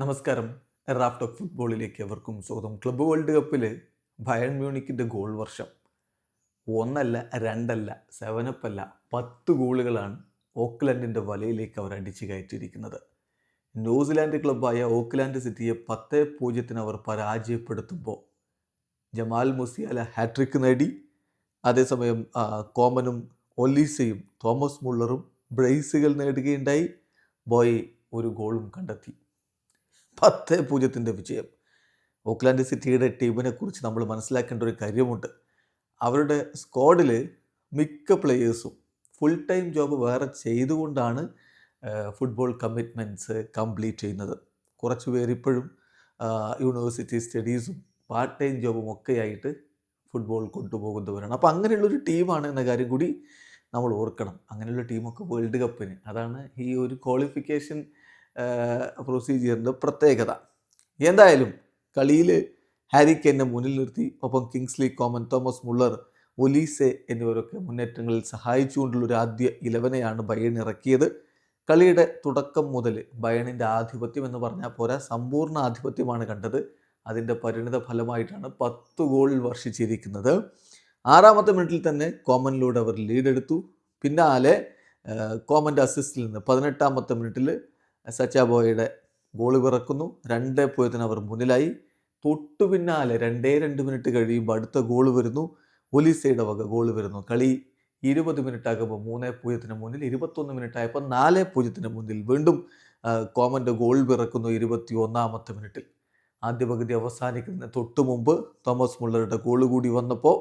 നമസ്കാരം. ഓഫ് ഫുട്ബോളിലേക്ക് അവർക്കും സ്വാഗതം. ക്ലബ്ബ് വേൾഡ് കപ്പിൽ ബയൺ മ്യൂണിക്കിന്റെ ഗോൾ വർഷം. ഒന്നല്ല രണ്ടല്ല സെവനപ്പ് അല്ല പത്ത് ഗോളുകളാണ് ഓക്ക്ലൻഡിന്റെ വലയിലേക്ക് അവർ അടിച്ചു കയറ്റിയിരിക്കുന്നത്. ന്യൂസിലാൻഡ് ക്ലബ്ബായ ഓക്ലാൻഡ് സിറ്റിയെ പത്ത് പൂജ്യത്തിന് അവർ പരാജയപ്പെടുത്തുമ്പോൾ ജമാൽ മുസിയാല ഹാട്രിക്ക് നേടി. അതേസമയം കോമനും ഒലീസയും തോമസ് മുള്ളറും ബ്രേസുകൾ നേടുകയുണ്ടായി. ബോയ് ഒരു ഗോളും കണ്ടെത്തി. പത്ത് പൂജ്യത്തിന്റെ വിജയം. ഓക്ലാൻഡ് സിറ്റിയുടെ ടീമിനെ കുറിച്ച് നമ്മൾ മനസ്സിലാക്കേണ്ട ഒരു കാര്യമുണ്ട്. അവരുടെ സ്ക്വാഡിൽ മിക്ക പ്ലെയേഴ്സും ഫുൾ ടൈം ജോബ് വേറെ ചെയ്തുകൊണ്ടാണ് ഫുട്ബോൾ കമ്മിറ്റ്മെന്റ്സ് കംപ്ലീറ്റ് ചെയ്യുന്നത്. കുറച്ച് പേര് ഇപ്പോഴും യൂണിവേഴ്സിറ്റി സ്റ്റഡീസും പാർട്ട് ടൈം ജോബും ഒക്കെയായിട്ട് ഫുട്ബോൾ കൊണ്ടുപോകുന്നവരാണ്. അപ്പോൾ അങ്ങനെയുള്ളൊരു ടീമാണ് എന്ന കാര്യം കൂടി നമ്മൾ ഓർക്കണം. അങ്ങനെയുള്ള ടീമൊക്കെ വേൾഡ് കപ്പിന് അതാണ് ഈ ഒരു ക്വാളിഫിക്കേഷൻ പ്രൊസീജിയറിന്റെ പ്രത്യേകത. എന്തായാലും കളിയിൽ ഹാരി കെന്നെ മുന്നിൽ നിർത്തി. ഒപ്പം Kingsley Coman Thomas Muller Olise എന്നിവരൊക്കെ മുന്നേറ്റങ്ങളിൽ സഹായിച്ചുകൊണ്ടുള്ള ഒരു ആദ്യ ഇലവനെയാണ് ബയൺ ഇറക്കിയത്. കളിയുടെ തുടക്കം മുതൽ ബയണിന്റെ ആധിപത്യം എന്ന് പറഞ്ഞാൽ പോരാ സമ്പൂർണ ആധിപത്യമാണ് കണ്ടത്. അതിന്റെ പരിണിത ഫലമായിട്ടാണ് പത്ത് ഗോൾ വർഷിച്ചിരിക്കുന്നത്. ആറാമത്തെ മിനിറ്റിൽ തന്നെ കോമനിലൂടെ അവർ ലീഡെടുത്തു പിന്നാലെ കോമന്റെ അസിസ്റ്റിൽ നിന്ന് പതിനെട്ടാമത്തെ മിനിറ്റിൽ സച്ചാബോയുടെ ഗോൾ പിറക്കുന്നു. രണ്ട് പൂജ്യത്തിന് അവർ മുന്നിലായി. തൊട്ടു പിന്നാലെ രണ്ടേ രണ്ട് മിനിറ്റ് കഴിയുമ്പോൾ അടുത്ത ഗോൾ വരുന്നു. ഒലീസയുടെ വക ഗോൾ വരുന്നു. കളി ഇരുപത് മിനിറ്റ് ആകുമ്പോൾ മൂന്നേ പൂജ്യത്തിന് മുന്നിൽ ഇരുപത്തൊന്ന് മിനിറ്റ് ആയപ്പോൾ നാല് പൂജ്യത്തിന് മുന്നിൽ വീണ്ടും കോമന്റെ ഗോൾ പിറക്കുന്നു ഇരുപത്തി ഒന്നാമത്തെ മിനിറ്റിൽ ആദ്യ പകുതി അവസാനിക്കുന്നതിന് തൊട്ടു മുമ്പ് തോമസ് മുള്ളറുടെ ഗോൾ കൂടി വന്നപ്പോൾ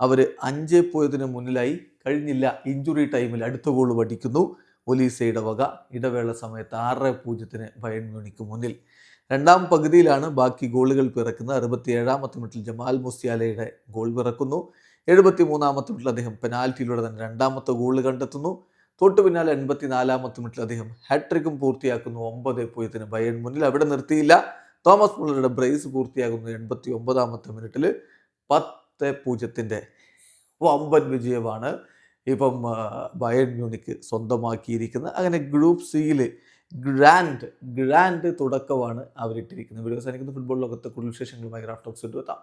അവർ അഞ്ച് പൂജ്യത്തിന് മുന്നിലായി. കഴിഞ്ഞില്ല ഇഞ്ചുറി ടൈമിൽ അടുത്ത ഗോൾ പഠിക്കുന്നു ഒലീസയുടെ ഇടവക ഇടവേള സമയത്ത് ആറ് പൂജ്യത്തിന് ബയൺ മ്യൂണിക്ക് മുന്നിൽ. രണ്ടാം പകുതിയിലാണ് ബാക്കി ഗോളുകൾ പിറക്കുന്നത് അറുപത്തി ഏഴാമത്തെ മിനിറ്റിൽ ജമാൽ മുസ്യാലയുടെ ഗോൾ പിറക്കുന്നു. എഴുപത്തി മൂന്നാമത്തെ മിനിറ്റിൽ അദ്ദേഹം പെനാൽറ്റിയിലൂടെ തന്നെ രണ്ടാമത്തെ ഗോൾ കണ്ടെത്തുന്നു. തൊട്ടു പിന്നാലെ എൺപത്തി നാലാമത്തെ മിനിറ്റിൽ അദ്ദേഹം ഹാട്രിക്കും പൂർത്തിയാക്കുന്നു. ഒമ്പത് പൂജ്യത്തിന് ബയൺ മുന്നിൽ അവിടെ നിർത്തിയില്ല. തോമസ് മുള്ളറുടെ ബ്രേസ് പൂർത്തിയാകുന്നു എൺപത്തി ഒമ്പതാമത്തെ മിനിറ്റിൽ. പത്ത് പൂജ്യത്തിന്റെ വമ്പൻ വിജയമാണ്. ഇപ്പം ബയൺ മ്യൂണിക്ക് സ്വന്തമാക്കിയിരിക്കുന്നത് അങ്ങനെ ഗ്രൂപ്പ് സിയിൽ ഗ്രാൻഡ് ഗ്രാൻഡ് തുടക്കമാണ് അവരിട്ടിരിക്കുന്നത്. വീഡിയോ സാധിക്കുന്ന ഫുട്ബോൾ ലോകത്തെ കൂടുതൽ വിശേഷങ്ങളുമായി ടോക്സ് എത്താം.